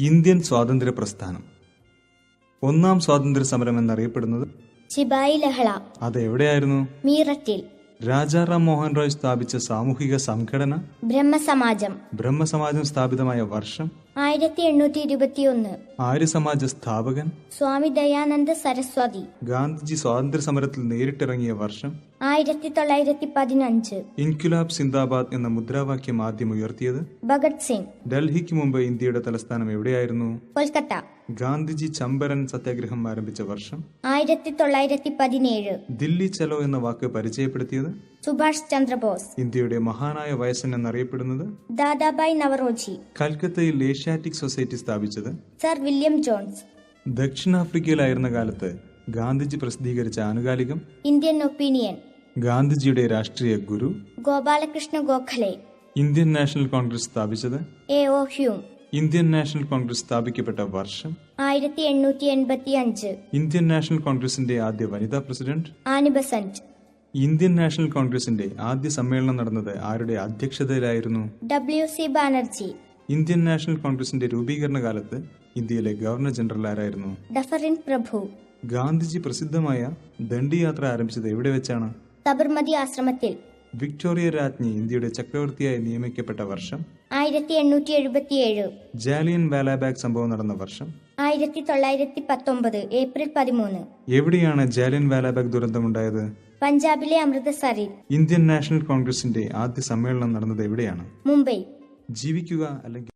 Indian സ്വാതന്ത്ര്യ പ്രസ്ഥാനം ഒന്നാം സ്വാതന്ത്ര്യ സമരം എന്നറിയപ്പെടുന്നത് ശിബായി ലഹള. അത് എവിടെയായിരുന്നു മീററ്റിൽ. രാജാറാം മോഹൻ റോയ് സ്ഥാപിച്ച സാമൂഹിക സംഘടന ബ്രഹ്മസമാജം. ബ്രഹ്മസമാജം സ്ഥാപിതമായ വർഷം ആയിരത്തി എണ്ണൂറ്റി ഇരുപത്തിയൊന്ന് ആര്യസമാജ സ്ഥാപകൻ സ്വാമി ദയാനന്ദ സരസ്വതി. ഗാന്ധിജി സ്വാതന്ത്ര്യ സമരത്തിൽ നേരിട്ടിറങ്ങിയ വർഷം ആയിരത്തി തൊള്ളായിരത്തി പതിനഞ്ച് ഇൻക്യുലാബ് സിന്ദാബാദ് എന്ന മുദ്രാവാക്യം ആദ്യം ഉയർത്തിയത് ഭഗത് സിംഗ്. ഡൽഹിക്ക് മുമ്പ് ഇന്ത്യയുടെ തലസ്ഥാനം എവിടെയായിരുന്നു? കൊൽക്കത്ത. ഗാന്ധിജി ചമ്പരൻ സത്യാഗ്രഹം ആരംഭിച്ച വർഷം. ആയിരത്തി തൊള്ളായിരത്തി പതിനേഴ് ദില്ലി ചലോ എന്ന വാക്ക് പരിചയപ്പെടുത്തിയത്? സുഭാഷ് ചന്ദ്രബോസ്. ഇന്ത്യയുടെ മഹാനായ വയസ്സൻ എന്നറിയപ്പെടുന്നത്? ദാദാബായ് നവറോജി. കൽക്കത്തയിൽ ഏഷ്യാറ്റിക് സൊസൈറ്റി സ്ഥാപിച്ചത്? Sir William Jones. ദക്ഷിണാഫ്രിക്കയിലായിരുന്ന കാലത്ത് ഗാന്ധിജി പ്രസിദ്ധീകരിച്ച ആനുകാലികം? Indian Opinion. ഗാന്ധിജിയുടെ രാഷ്ട്രീയ ഗുരു? Gopal Krishna Gokhale. Indian National Congress സ്ഥാപിച്ചത്? A O Hume. Indian National Congress സ്ഥാപിക്കപ്പെട്ട വർഷം ആയിരത്തി എണ്ണൂറ്റി എൺപത്തി അഞ്ച് ഇന്ത്യൻ നാഷണൽ കോൺഗ്രസിന്റെ ആദ്യ വനിതാ പ്രസിഡന്റ് ആനിബസന്റ് ഇന്ത്യൻ നാഷണൽ കോൺഗ്രസിന്റെ ആദ്യ സമ്മേളനം നടന്നത് ആരുടെ അധ്യക്ഷതയിലായിരുന്നു? W C Banerjee. Indian National കോൺഗ്രസിന്റെ രൂപീകരണ കാലത്ത് ഇന്ത്യയിലെ ഗവർണർ ജനറൽ ആരായിരുന്നു? ഡഫറിൻ പ്രഭു. ഗാന്ധിജി പ്രസിദ്ധമായ ദണ്ഡിയാത്ര ആരംഭിച്ചത് എവിടെ വെച്ചാണ്? സബർമതി ആശ്രമത്തിൽ. വിക്ടോറിയ രാജ്ഞി ഇന്ത്യയുടെ ചക്രവർത്തിയായി നിയമിക്കപ്പെട്ട വർഷം. ആയിരത്തി എണ്ണൂറ്റി എഴുപത്തിയേഴ് ജാലിയൻ വാലാബാഗ് സംഭവം നടന്ന വർഷം. ആയിരത്തി തൊള്ളായിരത്തി പത്തൊമ്പത് ഏപ്രിൽ പതിമൂന്ന്. എവിടെയാണ് ജാലിയൻ വാലാബാഗ് ദുരന്തമുണ്ടായത്? പഞ്ചാബിലെ അമൃതസറിൽ. ഇന്ത്യൻ നാഷണൽ കോൺഗ്രസിന്റെ ആദ്യ സമ്മേളനം നടന്നത് എവിടെയാണ്? മുംബൈ. ജീവിക്കുക അല്ലെങ്കിൽ